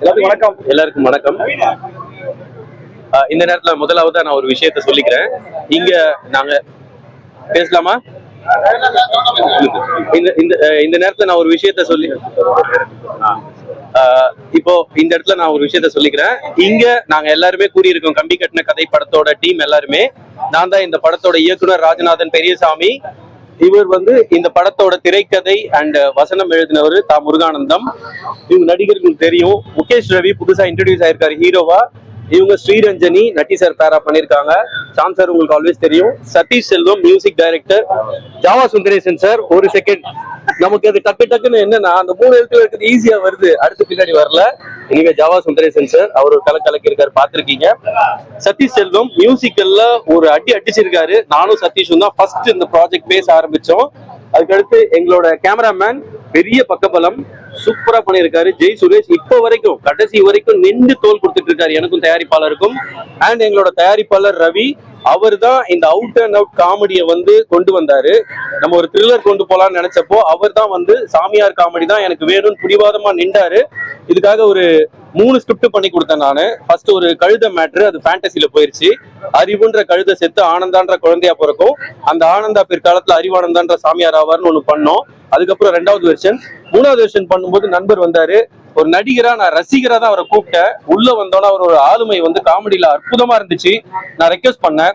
எல்லாருக்கும் வணக்கம். எல்லாருக்கும் வணக்கம். இந்த நேரத்துல முதலாவதா நான் ஒரு விஷயத்த சொல்லிக்கிறேன். இங்க நாங்க பேசலாமா? இந்த இந்த இந்த நேரத்துல நான் ஒரு விஷயத்த சொல்லி இப்போ இந்த இடத்துல நான் ஒரு விஷயத்த சொல்லிக்கிறேன். இங்க நாங்க எல்லாருமே கூடியிருக்கோம் கம்பி கட்டின கதை படத்தோட டீம் எல்லாருமே. நான் தான் இந்த படத்தோட இயக்குனர் ராஜநாதன் பெரியசாமி. இவர் வந்து இந்த படத்தோட திரைக்கதை அண்ட் வசனம் எழுதினவர் தா முருகானந்தம். இவங்க நடிகர்களுக்கு தெரியும். முகேஷ் ரவி புதுசா இன்ட்ரடியூஸ் ஆயிருக்காரு ஹீரோவா. இவங்க ஸ்ரீரஞ்சனி நட்டி சார் பேரா பண்ணிருக்காங்க சாம் சார் உங்களுக்கு ஆல்வேஸ் தெரியும். Sathish Selvam music director Java Sundaresan sir ஒரு செகண்ட் நமக்கு அது டக்கு டக்குன்னு என்னன்னா அந்த மூணு எழுத்துல இருக்கிறது ஈஸியா வருது. அடுத்து பின்னாடி வரல. இனிமே ஜாவா சுந்தரேசன் சார் அவர் கலை கலக்கலக்கி இருக்காரு சதீஷ் செல்வம் மியூசிக்கல்ல ஒரு அடி அடிச்சிருக்காரு. நானும் சதீஷும் தான் ஃபர்ஸ்ட் இந்த ப்ராஜெக்ட் பேச ஆரம்பிச்சோம். அதுக்கடுத்து எங்களோட கேமராமேன் பெரிய பக்கபலம் சூப்பரா பண்ணியிருக்காரு. ஜெய் சுரேஷ் இப்போ வரைக்கும் கடைசி வரைக்கும் நின்று தோல் கொடுத்துட்டு இருக்காரு எனக்கும் தயாரிப்பாளருக்கும். அண்ட் எங்களோட தயாரிப்பாளர் ரவி அவர் தான் இந்த அவுட் அண்ட் அவுட் காமெடியை வந்து கொண்டு வந்தாரு. நம்ம ஒரு த்ரில்லர் கொண்டு போலாம்னு நினைச்சப்போ அவர் தான் வந்து சாமியார் காமெடி தான் எனக்கு வேணும்னு பிடிவாதமா நின்றாரு. இதுக்காக ஒரு மூணு ஸ்கிரிப்ட் பண்ணி கொடுத்தேன் நான். ஃபர்ஸ்ட் ஒரு கழுத மேட்ரு அது ஃபேண்டசியில போயிருச்சு. அறிவுன்ற கழுத செத்து ஆனந்தான்ற குழந்தையா பிறக்கும். அந்த ஆனந்தா பிற்காலத்துல அறிவானந்தான்ற சாமியார் ஆவார்னு ஒண்ணு பண்ணோம். அதுக்கப்புறம் ரெண்டாவது வெர்ஷன் மூணாவது வெர்ஷன் பண்ணும்போது நண்பர் வந்தாரு. ஒரு நடிகரா நான் ரசிகரா தான் அவரை கூப்பிட்டேன். உள்ள வந்தோன்னா அவரோட ஆளுமை வந்து காமெடியில அற்புதமா இருந்துச்சு. நான் ரெக்வஸ்ட் பண்ணேன்.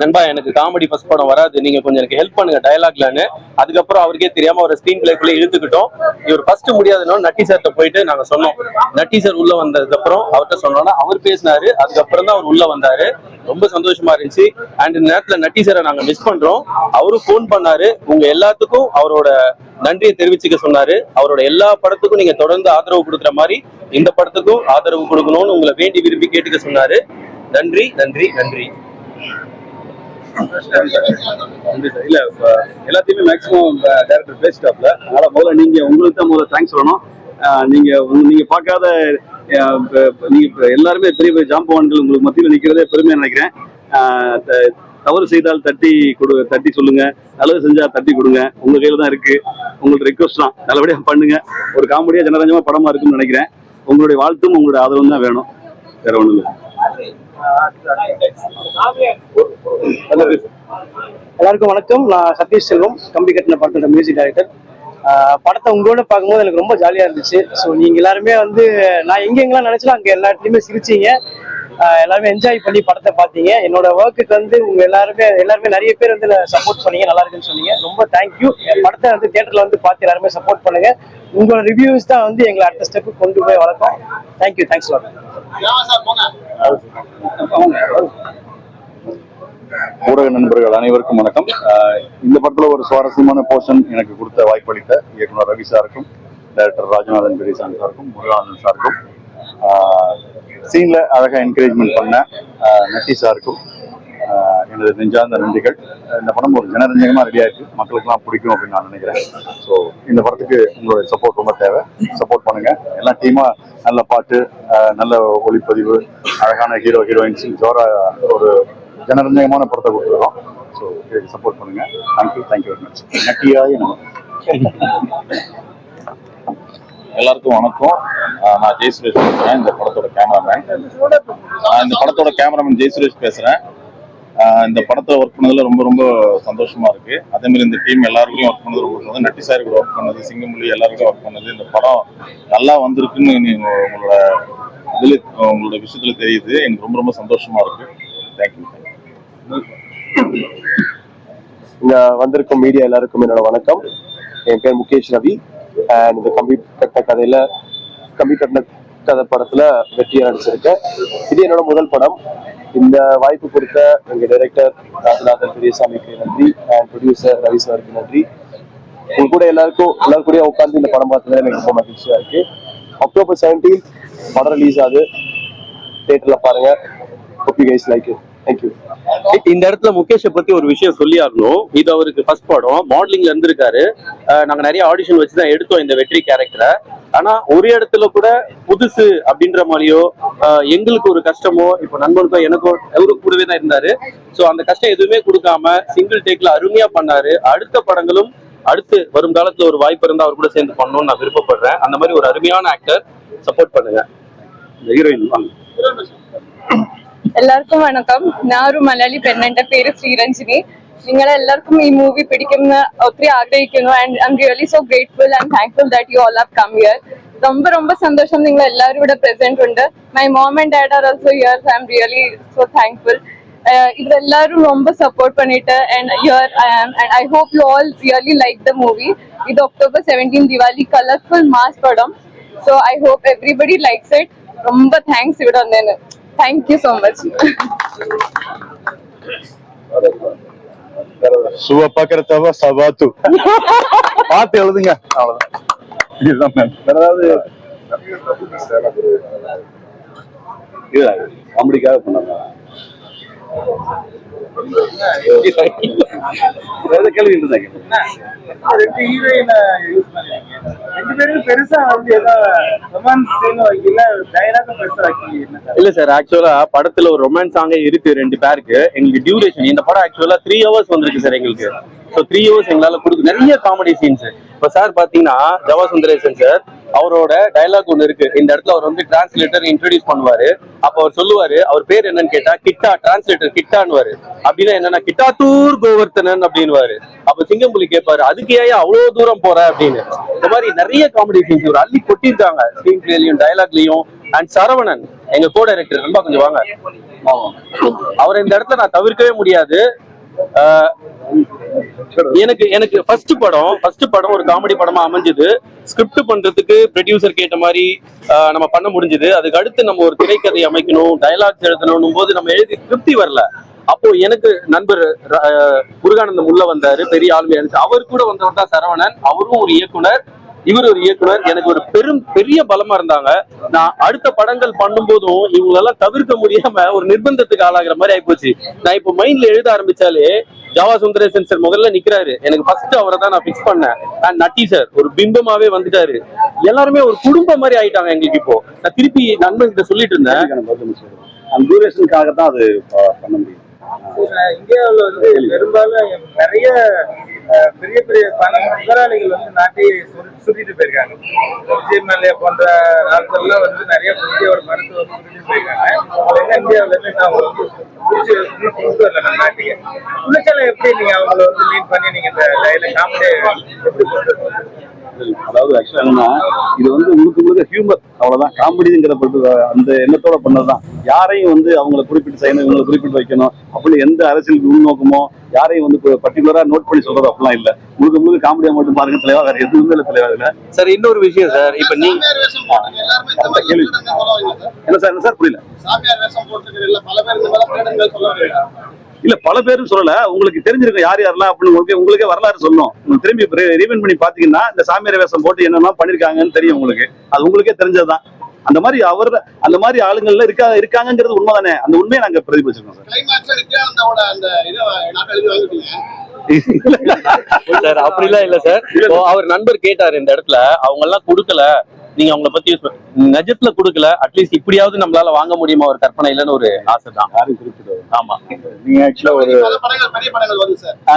நண்பா எனக்கு காமெடி ஃபர்ஸ்ட் படம் வராது. நீங்க கொஞ்சம் எனக்கு ஹெல்ப் பண்ணுங்க டயலாக்லன்னு அதுக்கப்புறம் அவருக்கே தெரியாம ஒரு ஸ்க்ரீன் பிளேக்குள்ள இழுத்துக்கிட்டோம். இவர் ஃபர்ஸ்ட் முடியாதுன்னு நட்டி சார்ட்ட போயிட்டு நாங்க சொன்னோம். நட்டி சார் உள்ள வந்ததுக்கு அப்புறம் அவர்கிட்ட சொன்னோம்னா அவர் பேசினாரு. அதுக்கப்புறம் தான் அவர் உள்ள வந்தாரு. ரொம்ப சந்தோஷமா இருந்துச்சு. அண்ட் இந்த நேரத்துல நட்டி சாரை நாங்க மிஸ் பண்றோம். அவரும் ஃபோன் பண்ணாரு. உங்க எல்லாத்துக்கும் அவரோட நன்றியை தெரிவிச்சுக்க சொன்னாரு. அவரோட எல்லா படத்துக்கும் நீங்க தொடர்ந்து ஆதரவு கொடுக்குற மாதிரி இந்த படத்துக்கும் ஆதரவு கொடுக்கணும்னு உங்களை வேண்டி விரும்பி கேட்டுக்க சொன்னாரு. நன்றி நன்றி நன்றி. இல்ல எல்லாத்தையுமே மேக்ஸிமம் டேரக்டர் பேசிட்டாப்ல அதனால முதல்ல நீங்க உங்களுக்கு தான் முதல்ல தேங்க்ஸ் சொல்லணும். நீங்க நீங்க பார்க்காத நீங்க எல்லாருமே பெரிய பெரிய ஜாம்பவான்கள் உங்களுக்கு மத்தியில் நிக்கிறதே பெருமையா நினைக்கிறேன். தவறு செய்தால் தட்டி கொடு தட்டி சொல்லுங்க. நல்லது செஞ்சா தட்டி கொடுங்க. உங்க கையில தான் இருக்கு. உங்களுக்கு ரிக்வஸ்ட் தான். நல்லபடியா பண்ணுங்க. ஒரு காமெடியா ஜனரஞ்சமா படமா இருக்கும்னு நினைக்கிறேன். உங்களுடைய வாழ்த்தும் உங்களுடைய ஆதரவும் தான் வேணும். வேற ஒண்ணும் இல்லை. எல்லாருக்கும் வணக்கம். நான் சதீஷ் செல்வம் கம்பி கட்டின படத்தோட மியூசிக் டைரக்டர் படத்தை உங்களோட பார்க்கும்போது எனக்கு ரொம்ப ஜாலியாக இருந்துச்சு. ஸோ நீங்கள் எல்லாருமே வந்து நான் எங்கெங்கெல்லாம் நினச்சலாம் அங்கே எல்லா இடத்துலையுமே சிரிச்சீங்க. எல்லாருமே என்ஜாய் பண்ணி படத்தை பார்த்தீங்க. என்னோட ஒர்க்குக்கு வந்து உங்கள் எல்லாருமே எல்லாருமே நிறைய பேர் வந்து சப்போர்ட் பண்ணீங்க நல்லா இருக்குன்னு சொன்னீங்க. ரொம்ப தேங்க்யூ படத்தை வந்து தியேட்டரில் வந்து பார்த்து எல்லாருமே சப்போர்ட் பண்ணுங்க. உங்களோட ரிவ்யூஸ் தான் வந்து எங்களை அடுத்த ஸ்டெப்பு கொண்டு போய் வளர்க்கும். தேங்க்யூ தேங்க்ஸ் லாட் ஊடக நண்பர்கள் அனைவருக்கும் வணக்கம். இந்த படத்துல ஒரு சுவாரஸ்யமான போர்ஷன் எனக்கு கொடுத்த வாய்ப்பளித்த இயக்குனர் ரவி சாருக்கும் டைரக்டர் ராஜநாதன் பெரியசாமி சாருக்கும் முருகானந்தன் சாருக்கும். சீனில் அழகாக என்கரேஜ்மெண்ட் பண்ண நட்டி சாருக்கும் எனது நெஞ்சார்ந்த நன்றிகள். இந்த படம் ஒரு ஜனரஞ்சகமாக ரெடியா இருக்கு மக்களுக்கெல்லாம் பிடிக்கும் அப்படின்னு நான் நினைக்கிறேன். ஸோ இந்த படத்துக்கு உங்களுடைய சப்போர்ட் ரொம்ப தேவை. சப்போர்ட் பண்ணுங்கள் எல்லாம் டீமாக நல்ல பாட்டு நல்ல ஒளிப்பதிவு அழகான ஹீரோ ஹீரோயின்ஸ் ஜோரா ஒரு ஜனரஞ்சகமான படத்தை கொடுத்துருக்கோம். ஸோ இதுக்கு சப்போர்ட் பண்ணுங்கள் thank you thank you very much நட்டியாக நம்ம எல்லாருக்கும் வணக்கம். நான் ஜெய் சுரேஷ் பேசுறேன். இந்த படத்தோட கேமராமேன் நான் இந்த படத்தோட கேமராமேன் ஜெய் சுரேஷ் பேசுறேன். இந்த படத்தை ஒர்க் பண்ணதுல ரொம்ப ரொம்ப சந்தோஷமா இருக்கு. அதே மாதிரி இந்த டீம் எல்லாருக்கும் ஒர்க் பண்ணது ரொம்ப சந்தோஷம். நட்டி சாரி கூட ஒர்க் பண்ணது சிங்கமொழி எல்லாருக்கும் ஒர்க் பண்ணது. இந்த படம் நல்லா வந்திருக்குன்னு நீங்க உங்களோட இதுல உங்களோட விஷயத்துல தெரியுது. எனக்கு ரொம்ப ரொம்ப சந்தோஷமா இருக்கு. தேங்க்யூ இங்க வந்திருக்கும் மீடியா எல்லாருக்கும் என்னோட வணக்கம். என் பேர் முகேஷ் ரவி. அண்ட் இந்த கம்பி கட்டின கதையில கம்பி கட்டின கதை படத்துல வெற்றியா நடிச்சிருக்கேன் இது என்னோட முதல் படம். இந்த வாய்ப்பு கொடுத்த எங்க டைரக்டர் ராஜநாதன் பெரியசாமிக்கு நன்றி. அண்ட் ப்ரொடியூசர் ரவி சாருக்கு நன்றி. உங்க கூட எல்லாருக்கும் எல்லாரும் கூட உட்காந்து இந்த படம் பார்த்ததுல எனக்கு ரொம்ப மகிழ்ச்சியா இருக்கு. அக்டோபர் செவன்டீன் படம் ரிலீஸ் ஆகுது. தேட்டர்ல பாருங்க. Hope you guys like இந்த இடத்துல முகேஷை பத்தி ஒரு விஷயம் சொல்லி ஆகணும் இது அவருக்கு ஃபர்ஸ்ட் படம். மாடலிங்ல இருந்திருக்காரு. நாங்க நிறைய ஆடிஷன் வச்சு தான் எடுத்தோம் இந்த வெற்றி கேரக்டரை ஆனா ஒரு இடத்துல கூட புதுசு அப்படின்ற மாதிரியோ எங்களுக்கு ஒரு கஷ்டமோ இப்போ நண்பனுக்கோ எனக்கோ அவரு கூடவே தான் இருந்தாரு. ஸோ அந்த கஷ்டம் எதுவுமே கொடுக்காம சிங்கிள் டேக்ல அருமையா பண்ணாரு. அடுத்த படங்களும் அடுத்து வரும் காலத்துல ஒரு வாய்ப்பு இருந்தா அவர் கூட சேர்ந்து பண்ணணும்னு நான் விருப்பப்படுறேன். அந்த மாதிரி ஒரு அருமையான ஆக்டர் சப்போர்ட் பண்ணுங்க. ஹீரோயின் வாங்க. എല്ലാവർക്കും വണക്കം ഞാൻ ഒരു മലയാളി പെണ്ണ് എന്റെ പേര് ശ്രീരഞ്ജിനി നിങ്ങളെ എല്ലാവർക്കും ഈ മൂവി പിടിക്കുന്ന ഒത്തിരി ആഗ്രഹിക്കുന്നു and I'm really so grateful and thankful that you all have come here ரொம்ப ரொம்ப സന്തോഷം നിങ്ങൾ എല്ലാവരും ഇവിടെ പ്രസന്റ് ഉണ്ട് my mom and dad are also here I'm really so thankful ഇവരെല്ലാവരും ரொம்ப സപ്പോർട്ട് பண்ணிட்டு and here I am and I hope you all really like the movie ഇത് October seventeen Diwali colourful mass പടം so I hope everybody likes it ரொம்ப thanks ഇവിടെ വന്നതിന് thank you so much சுவ பாக்குறதவ சபாத்து பாத்து எழுதுங்க. அவ்வளவுதான் இதுதான் மேம். அதாவது இது கேள்வி இருந்தாங்க இல்ல சார் ஆக்சுவலா படத்துல ஒரு ரொமான்ஸ் சாங்கே இருக்கு ரெண்டு பேருக்கு. எங்களுக்கு டியூரேஷன் இந்த படம் ஆக்சுவலா த்ரீ ஹவர்ஸ் வந்திருக்கு சார் எங்களுக்கு. ஸோ த்ரீ ஹவர்ஸ் எங்களால கொடுக்கு நிறைய காமெடி சீன்ஸ் இப்ப சார் பாத்தீங்கன்னா ஜவா சுந்தரேசன் சார் அவரோட டயலாக் ஒன்று இருக்கு. இந்த இடத்துல அவர் வந்து டிரான்ஸ்லேட்டர் இன்ட்ரடியூஸ் பண்ணுவாரு. அப்ப அவர் சொல்லுவாரு அவர் பேர் என்னன்னு கேட்டா கிட்டா டிரான்ஸ்லேட்டர் கிட்டான்னுவாரு. அப்படின்னா என்னன்னா கிட்டாத்தூர் கோவர்த்தனன் அப்படின்னுவாரு. அப்ப சிங்கம்புலி கேட்பாரு அதுக்கு ஏன் அவ்வளவு தூரம் போற? அப்படின்னு. இந்த மாதிரி நிறைய காமெடி சீன்ஸ் ஒரு அள்ளி கொட்டியிருக்காங்க. ஸ்கிரீன் பிளேலையும் டைலாக்லயும் அண்ட் சரவணன் எங்க கோ டைரக்டர் ரொம்ப கொஞ்சம் வாங்க. அவரை இந்த இடத்துல நான் தவிர்க்கவே முடியாது. எனக்கு எனக்கு ஃபர்ஸ்ட் படம் ஃபர்ஸ்ட் படம் ஒரு காமெடி படமா அமைஞ்சது. ஸ்கிரிப்ட் பண்றதுக்கு ப்ரொடியூசர் கேட்ட மாதிரி ஆஹ் நம்ம பண்ண முடிஞ்சது. அதுக்கு அடுத்து நம்ம ஒரு திரைக்கதை அமைக்கணும் டைலாக்ஸ் எழுதணும் போது நம்ம எழுதி திருப்தி வரல. அப்போ எனக்கு நண்பர் முருகானந்தம் உள்ள வந்தாரு பெரிய ஆளுமையா இருந்துச்சு. அவர் கூட வந்தவர் தான் சரவணன். அவரும் ஒரு இயக்குனர். இவர் ஒரு இயக்குனர் எனக்கு ஒரு பெரும் பெரிய பலமா இருந்தாங்க. நான் அடுத்த படங்கள் பண்ணும்போதும் இவங்களெல்லாம் தவிர்க்க முடியாம ஒரு நிர்பந்தத்துக்கு ஆளாகிற மாதிரி ஆயிப்போச்சு. நான் இப்போ மைண்ட்ல எழுத ஆரம்பிச்சாலே ஜாவா சுந்தரேசன் சார் முதல்ல நிக்கிறாரு. எனக்கு ஃபர்ஸ்ட் அவரை தான் நான் ஃபிக்ஸ் பண்ணேன். அண்ட் நட்டி சார் ஒரு பிம்பமாவே வந்துட்டாரு. எல்லாருமே ஒரு குடும்பம் மாதிரி ஆயிட்டாங்க எங்களுக்கு இப்போ. நான் திருப்பி நண்பன் கிட்ட சொல்லிட்டு இருந்தேன். அந்த டியூரேஷனுக்காக தான் அது பண்ண முடியும். இந்தியாவுல வந்து பெரும்பாலும் நிறைய பெரிய பெரிய பல முதலாளிகள் வந்து நாட்டை சுற்றிட்டு போயிருக்காங்க. விஜய் போன்ற நாட்கள்லாம் வந்து நிறைய பெரிய ஒரு வந்து சுற்றிட்டு போயிருக்காங்க. அதெல்லாம் இந்தியாவுல இருந்து நான் வந்து கொண்டு வரல. நம்ம நாட்டுக்கு எப்படி நீங்க அவங்கள வந்து மீட் பண்ணி நீங்க இந்த லைல காமெடி எப்படி கொண்டு அதாவது ஆக்சுவலா என்னன்னா இது வந்து முழுக்க முழுக்க ஹியூமர் அவ்வளவுதான். காமெடிங்கிற பொறுத்து அந்த எண்ணத்தோட பண்ணதுதான். யாரையும் வந்து அவங்களை குறிப்பிட்டு செய்யணும் இவங்களை குறிப்பிட்டு வைக்கணும் அப்படின்னு எந்த அரசியல் உள்நோக்கமோ யாரையும் வந்து பர்டிகுலரா நோட் பண்ணி சொல்றது அப்படிலாம் இல்ல. முழுக்க முழுக்க காமெடியா மட்டும் பாருங்க தலைவா வேற எதுவுமே இல்ல தலைவா இல்ல சார் இன்னொரு விஷயம் சார் இப்ப நீ கேள்வி. என்ன சார் என்ன சார் புரியல? இல்ல பல பேரும் சொல்லல. உங்களுக்கு தெரிஞ்சிருக்கும் யார் யாரெல்லாம் அப்படின்னு. உங்களுக்கு உங்களுக்கே வரலாறு சொல்லணும் திரும்பி ரீவெண்ட் பண்ணி பாத்தீங்கன்னா இந்த சாமியார் வேஷம் போட்டு என்னெல்லாம் பண்ணிருக்காங்கன்னு தெரியும் உங்களுக்கு. அது உங்களுக்கே தெரிஞ்சதுதான். அந்த மாதிரி அவர் அந்த மாதிரி ஆளுங்கள்ல இருக்கா இருக்காங்கங்கிறது உண்மைதானே? அந்த உண்மையை நாங்க பிரதிபலிச்சிருக்கோம் சார். அப்படிலாம் இல்ல சார். அவர் நண்பர் கேட்டாரு இந்த இடத்துல. அவங்க எல்லாம் கொடுக்கல. நீங்க அவங்கள பத்தி நிஜத்துல கொடுக்கல. அட்லீஸ்ட் இப்படியாவது நம்மளால வாங்க முடியுமா ஒரு கற்பனை இல்லைன்னு ஒரு ஆசை தான் ஆமா. நீங்க ஆக்சுவலா ஒரு ஆ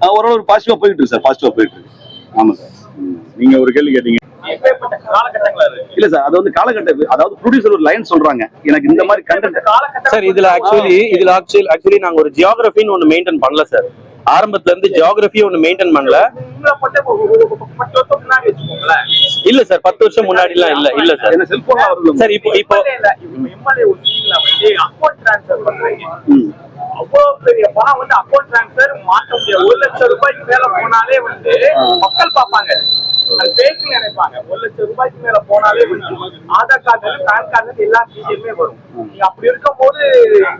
ஆ, ஓரளவு பாசிட்டிவா போயிட்டு இருக்கு சார் பாசிட்டிவா போயிட்டு இருக்கு. ஆமா சார். நீங்க ஒரு கேள்வி கேட்டீங்க. எப்பேற்பட்ட காலகட்டங்களா இருக்கு இல்ல சார் அது வந்து காலகட்ட அதாவது ப்ரொடியூசர் ஒரு லைன் சொல்றாங்க. எனக்கு இந்த மாதிரி கண்டென்ட் சார் இதுல ஆக்சுவலி இதுல ஆக்சுவலி ஆக்சுவலி நாங்க ஒரு ஜியோகிராஃபின்னு ஒன்னு மெயின்டைன் பண்ணல சார் ஆரம்பத்துல இருந்து ஜியோகிராஃபி ஒன்னு மெயின்டைன் பண்ணல. இல்ல சார் பத்து வருஷம் முன்னாடி எல்லாம் இல்ல இல்ல சார் என்ன செல்போன் வருது சார் இப்போ இப்போ. அவ்வளவு பெரிய பணம் வந்து அக்கௌண்ட் டிரான்ஸ்ஃபர் மாற்ற முடியாது. ஒரு லட்சம் ரூபாய்க்கு மேல போனாலே வந்து மக்கள் பார்ப்பாங்க. பேக்கு நினைப்பாங்க. ஒரு லட்சம் ரூபாய்க்கு மேல போனாலே ஆதார் கார்டு பேன் கார்டு எல்லா டீட்டெயிலுமே வரும். நீங்க அப்படி இருக்கும்போது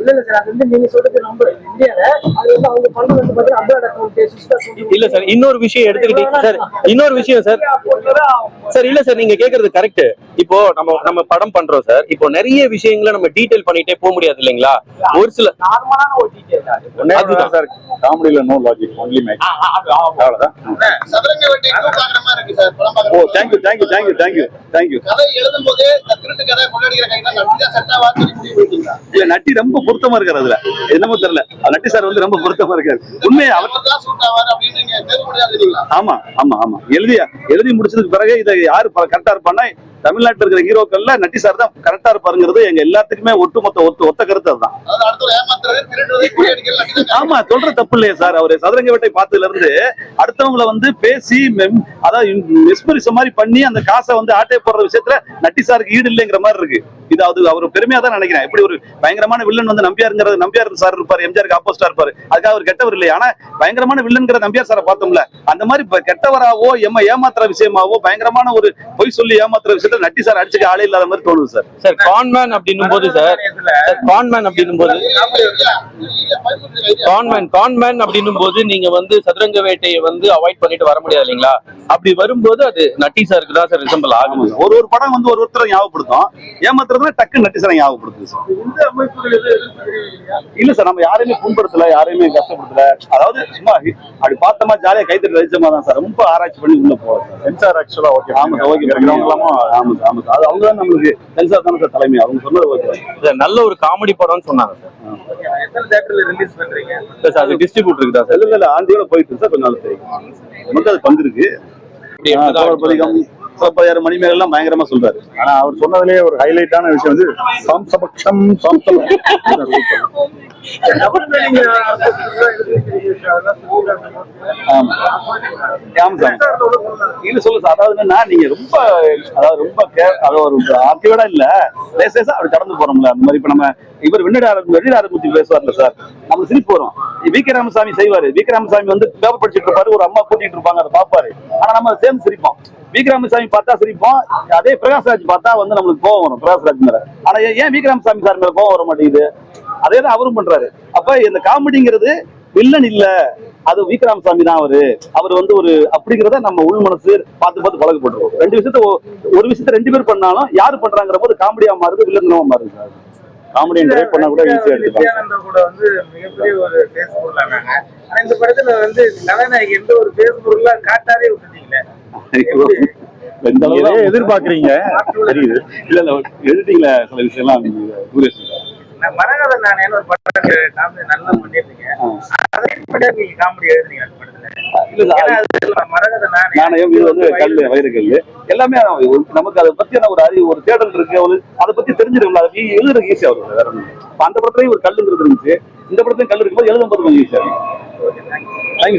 இல்ல இல்ல சார். அது வந்து நீங்க சொல்றது நம்ம இந்தியால அது வந்து அவங்க பண்றது வந்து பாத்தீங்கன்னா அப்ராட் அக்கௌண்ட் இல்ல சார் இன்னொரு விஷயம் எடுத்துக்கிட்டீங்க சார் இன்னொரு விஷயம் சார். சார் இல்ல சார் நீங்க கேக்குறது கரெக்ட் இப்போ நம்ம நம்ம படம் பண்றோம் சார். இப்போ நிறைய விஷயங்களை நம்ம டீடைல் பண்ணிட்டே போக முடியாது இல்லைங்களா? ஒரு சில நார்மலான ஒரு ஒண்ணுதான் சார். காமெடியில நோ லாஜிக் ஒன்லி மேக். அவ்வளவுதான். சதுரங்க வேட்டை மாதிரி இருக்கு ஓ thank you thank you thank you thank you thank you இல்ல நட்டி ரொம்ப பொருத்தமா இருக்காரு அதுல. என்னமோ தெரியல. நட்டி சார் வந்து ரொம்ப பொருத்தமா இருக்காரு. உண்மையா ஆமா ஆமா ஆமா. எழுதி எழுதி முடிச்சதுக்கு பிறகு இதை யாரு கரெக்டா இருப்பான்னா தமிழ்நாட்டுல இருக்கிற ஹீரோக்கள்ல நட்டி சார் தான் கரெக்டா இருப்பாருங்கிறது எங்க எல்லாத்துக்குமே ஒட்டுமொத்த ஒத்த ஒத்த கருத்து அதுதான். ஆமா சொல்ற தப்பு இல்லையே சார் அவரு சதுரங்க வேட்டை பார்த்ததுல இருந்து அடுத்தவங்கள வந்து பேசி அதாவது மிஸ்பரிச மாதிரி பண்ணி அந்த காசை வந்து ஆட்டை போடுற விஷயத்துல நட்டி சாருக்கு ஈடு இல்லைங்கிற மாதிரி இருக்கு. இது அது அவர் பெருமையா தான் நினைக்கிறேன். இப்படி ஒரு பயங்கரமான வில்லன் வந்து நம்பியாருங்கிறது நம்பியார் சார் இருப்பாரு எம்ஜிஆருக்கு ஆப்போசிட்டா இருப்பாரு. அதுக்காக அவர் கெட்டவர் இல்லையா. ஆனா பயங்கரமான வில்லன்கிற நம்பியார் சாரை பார்த்தோம்ல அந்த மாதிரி கெட்டவராவோ எம்ம ஏமாத்துற விஷயமாவோ பயங்கரமான ஒரு பொய் சொல்லி ஏமாத்துற விஷயத்துல நட்டி சார் அடிச்சுக்க ஆளே இல்லாத மாதிரி தோணுது சார் சார் கான்மேன் அப்படின்னும் போது சார் சார் கான்மேன் அப்படின்னும் போது கான்மேன் கான்மேன் அப்படின்னும் போது நீங்க வந்து சதுரங்க வேட்டையை வந்து அவாய்ட் பண்ணிட்டு வர முடியாது இல்லைங்களா? அப்படி வரும்போது அது நட்டி சாருக்கு தான் சார் ரிசம்பிள் ஆகும் ஆமா. ஒரு ஒரு படம் வந்து ஒரு ஒருத்தரை ஞாபகப்படுத்தும். ஏமாத்துறதுனா டக்கு நட்டி சாரை ஞாபகப்படுத்துது சார் இந்த அமைப்புகள் இல்ல சார் நம்ம யாரையுமே புண்படுத்தல யாரையுமே கஷ்டப்படுத்தல. அதாவது சும்மா அப்படி பார்த்தோமா ஜாலியா கைத்தறி ரசிச்சமா தான் சார் ரொம்ப ஆராய்ச்சி பண்ணி உள்ள போவோம் சார் சென்சார் ஆக்சுவலா ஓகே ஆமா சார் ஓகே இருக்கிறவங்களாம ஆமா சார் ஆமா சார் அது அவங்க தான் நம்மளுக்கு சென்சார் தானே சார் தலைமை. அவங்க சொன்னது ஓகே சார் நல்ல ஒரு காமெடி படம்னு சொன்னாங்க சார் எத்தனை தேட்டர்ல ரிலீஸ் பண்றீங்க? சார், சார் அது டிஸ்ட்ரிபியூட்டருக்கு தான் சார் இல்ல இல்ல ஆண்டியோட போயிட்டு சார் கொஞ்ச நாள் தெரியும். நமக்கு அது பங்கு இருக்கு ਬਹੁਤ ਵਧੀਆ ਕੰਮ। ਜੀ சிவப்பதிகாரம் மணிமேகல் எல்லாம் பயங்கரமா சொல்றாரு. ஆனா அவர் சொன்னதுலயே ஒரு ஹைலைட்டான விஷயம் வந்து சம்சபக்ஷம் இல்ல சொல்லு சார் அதாவது என்னன்னா நீங்க ரொம்ப அதாவது ரொம்ப அதாவது ஒரு இல்ல. லேசேசா அப்படி கடந்து போறோம்ல. அந்த மாதிரி இப்ப நம்ம இவர் வெண்ணிடார வெண்ணிடார பத்தி பேசுவார்ல சார் நம்ம சிரிப்பு வரும். வி. கே. ராமசாமி செய்வாரு. வி. கே. ராமசாமி வந்து பேப்பர் படிச்சிட்டு இருப்பாரு. ஒரு அம்மா கூட்டிட்டு இருப்பாங்க அதை பாப்பாரு ஆனா நம்ம சேர்ந்து சிரிப்போம். வி கே ராமசாமி பார்த்தா சிரிப்போம் அதே பிரகாஷ்ராஜ் பார்த்தா வந்து நம்மளுக்கு கோவம் வரும் பிரகாஷ்ராஜ் மேல. ஆனா ஏன் வி கே ராமசாமி சார் மேல கோவம் வர மாட்டேங்குது? அதே தான் அவரும் பண்றாரு. அப்ப இந்த காமெடிங்கிறது வில்லன் இல்ல. அது விக்ராமசாமி தான் அவரு. அவர் வந்து ஒரு அப்படிங்கிறத நம்ம உள் மனசு பார்த்து பார்த்து பழகப்பட்டிருக்கோம். ரெண்டு விஷயத்த ஒரு விஷயத்த ரெண்டு பேர் பண்ணாலும் யாரு பண்றாங்கிற போது காமெடியா மாறுது வில்லங்கமா மாறுது சார். காமெடி ட்ரை பண்ணா கூட ஈஸியா எடுத்துக்கலாம். கூட வந்து மிகப்பெரிய ஒரு பேஸ் பொருளானாங்க ஆனா இந்த படத்துல வந்து கதாநாயகி எந்த ஒரு பேஸ் பொருளா காட்டாரே விட்டுட்டீங்களே? எதிர்பார்க்கறீங்க. தெரியுது இல்ல இல்ல எழுதிங்கள சில விஷயம்லாம் மரகத நானேன்னு ஒரு படம் காமெடி நல்லா பண்ணிருந்தீங்க அதே படம் நீங்க காமெடி எழுதுனீங்க அந்த படத்துல? மரகத நாணயம் இது வந்து கல்லு வயிறு கல்லு எல்லாமே நமக்கு அதை பத்தியான ஒரு அறிவு ஒரு தேடல் இருக்கு. ஒரு அதை பத்தி தெரிஞ்சிருக்கல அதை எழுதுறதுக்கு ஈஸியா வரும் வேற அந்த படத்துலயும் ஒரு கல்லுங்கிறது இருந்துச்சு. இந்த படத்துலயும் கல் இருக்கும்போது எழுதும்போது கொஞ்சம் ஈஸியா இருக்கும் தேங்க்யூ